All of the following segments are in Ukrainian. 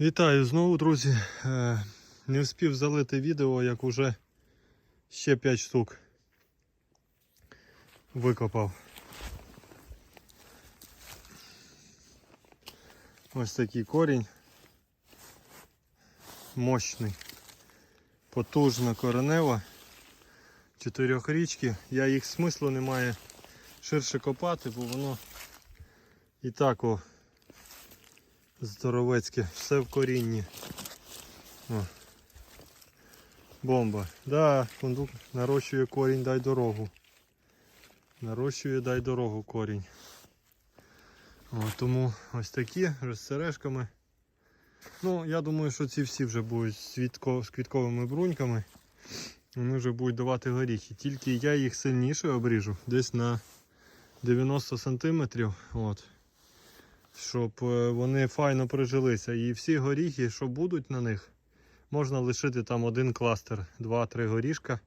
Вітаю знову, друзі. Е, Не встиг залити відео, як уже ще 5 штук викопав. Ось такий корінь. Мощний, потужна коренева. Чотирьохрічки. Я їх смислу немає ширше копати, бо воно і так о, здоровецьке, все в корінні. О. Бомба. Да, фундук нарощує корінь, дай дорогу. Нарощує, дай дорогу корінь. О, тому ось такі вже з сережками. Ну, я думаю, що ці всі вже будуть з, квітковими бруньками. Вони вже будуть давати горіхи. Тільки я їх сильніше обріжу, десь на 90 сантиметрів. От щоб е, вони файно прижилися. І всі горіхи, що будуть на них, можна лишити там один кластер, два-три горішка.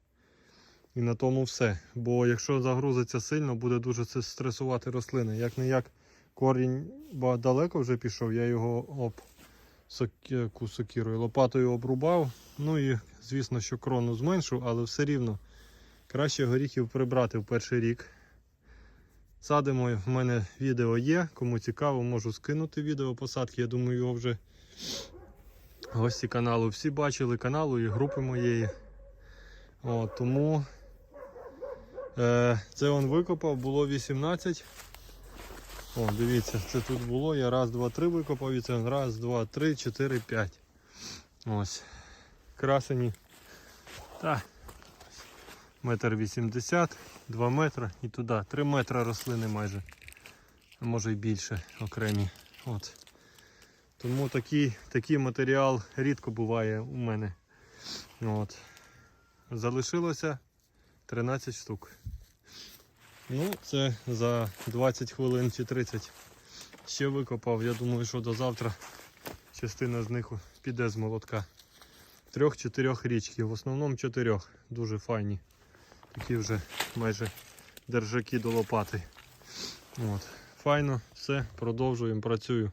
І на тому все. Бо якщо загрузиться сильно, буде дуже це стресувати рослини. Як не як корінь далеко вже пішов, я його об сокірою, лопатою обрубав. Ну і звісно, що крону зменшу, але все рівно краще горіхів прибрати в перший рік. Садимо, в мене відео є. Кому цікаво, можу скинути відео посадки. Я думаю, його вже гості каналу всі бачили каналу і групи моєї. О, тому е, це он викопав, було 18. О, дивіться, це тут було. Я раз, два, три викопав і це раз, два, три, чотири, п'ять. Ось. Красені. Та. Метр вісімдесят. 2 метри і туди. 3 метри рослини майже. А може й більше окремі. От. Тому такий, такий матеріал рідко буває у мене. От. Залишилося 13 штук. Ну, це за 20 хвилин чи 30 ще викопав. Я думаю, що до завтра частина з них піде з молотка. Трьох-чотирьох річків. В основному чотирьох. Дуже файні. Такі вже майже держаки до лопати. От. Файно, все, продовжуємо, працюю.